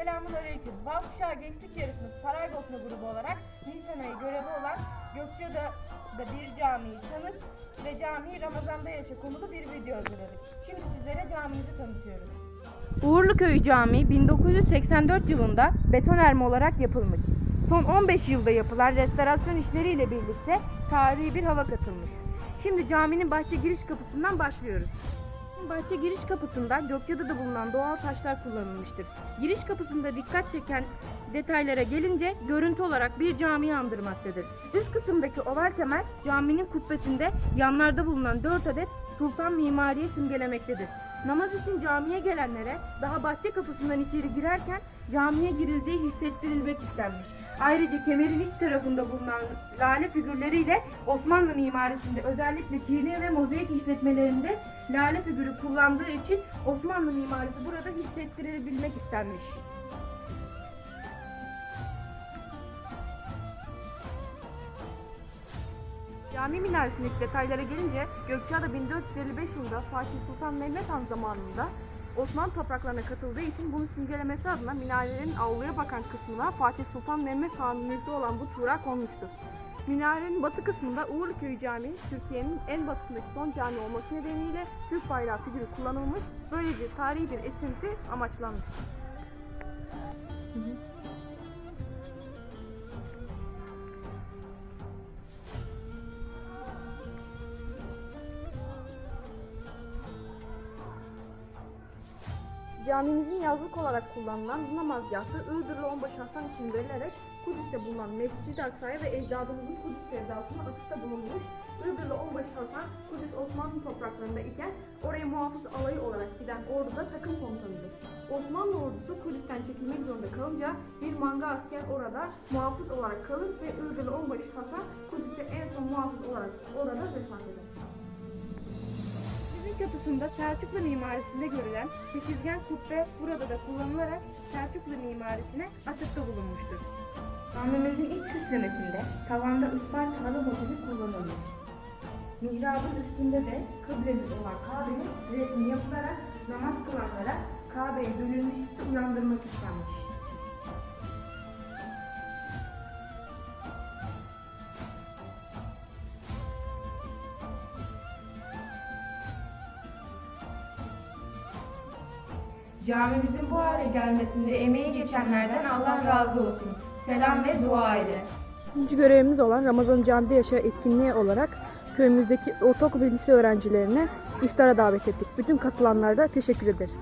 Selamun Aleyküm. Balkuşağı Gençlik Yarışması Saraybosna grubu olarak Nisan ayı görevi olan Gökçeada'da bir camiyi tanıt ve camiyi Ramazan'da yaşa konulu bir video hazırladık. Şimdi sizlere camimizi tanıtıyoruz. Uğurluköy Camii 1984 yılında betonerme olarak yapılmış. Son 15 yılda yapılan restorasyon işleriyle birlikte tarihi bir hava katılmış. Şimdi caminin bahçe giriş kapısından başlıyoruz. Bahçe giriş kapısında Gökçeada'da bulunan doğal taşlar kullanılmıştır. Giriş kapısında dikkat çeken detaylara gelince görüntü olarak bir camiyi andırmaktadır. Üst kısımdaki oval kemer caminin kubbesinde yanlarda bulunan 4 adet sultan mimariyi simgelemektedir. Namaz için camiye gelenlere daha bahçe kapısından içeri girerken camiye girildiği hissettirilmek istenmiş. Ayrıca kemerin iç tarafında bulunan lale figürleriyle Osmanlı mimarisinde özellikle çiğne ve mozaik işletmelerinde lale figürü kullandığı için Osmanlı mimarisi burada hissettirilebilmek istenmiş. Cami minaresindeki detaylara gelince Gökçeada 1455 yılında Fatih Sultan Mehmet Han zamanında Osmanlı topraklarına katıldığı için bunu simgelemesi adına minarelerin avluya bakan kısmına Fatih Sultan Mehmet Han'ın mülkü olan bu tuğra konmuştur. Minarenin batı kısmında Uğurköy Camii, Türkiye'nin en batısındaki son cami olması nedeniyle Türk bayrağı figürü kullanılmış, böylece tarihi bir esinti amaçlanmıştır. Camimizin yazlık olarak kullanılan namazgahı Iğdırlı Onbaşı Hasan için verilerek Kudüs'te bulunan Mescid-i Aksa'ya ve ecdadımızın Kudüs sevdasına atıfta bulunmuş. Iğdırlı Onbaşı Hasan Kudüs Osmanlı topraklarında iken oraya muhafız alayı olarak giden orduda takım komutanıdır. Osmanlı ordusu Kudüs'ten çekilmek zorunda kalınca bir manga asker orada muhafız olarak kalır ve Iğdırlı Onbaşı Hasan Kudüs'te en son muhafız olarak orada vefat eder. Çatısında Selçuklu mimarisinde görülen sekizgen kubbe burada da kullanılarak Selçuklu mimarisine atıfta bulunmuştur. Camimizin iç süslemesinde tavanda Isparta halı motifi kullanılmış. Mihrabın üstünde de kıblemiz olan Kabe'nin resmi yapılarak namaz kılanlara Kabe'ye dönülmüş hissi uyandırmak istenmiş. Camimizin bu hale gelmesinde emeği geçenlerden Allah razı olsun. Selam ve dua edin. İkinci görevimiz olan Ramazan Camide Yaşa etkinliği olarak köyümüzdeki ortaokul ve lise öğrencilerine iftara davet ettik. Bütün katılanlara da teşekkür ederiz.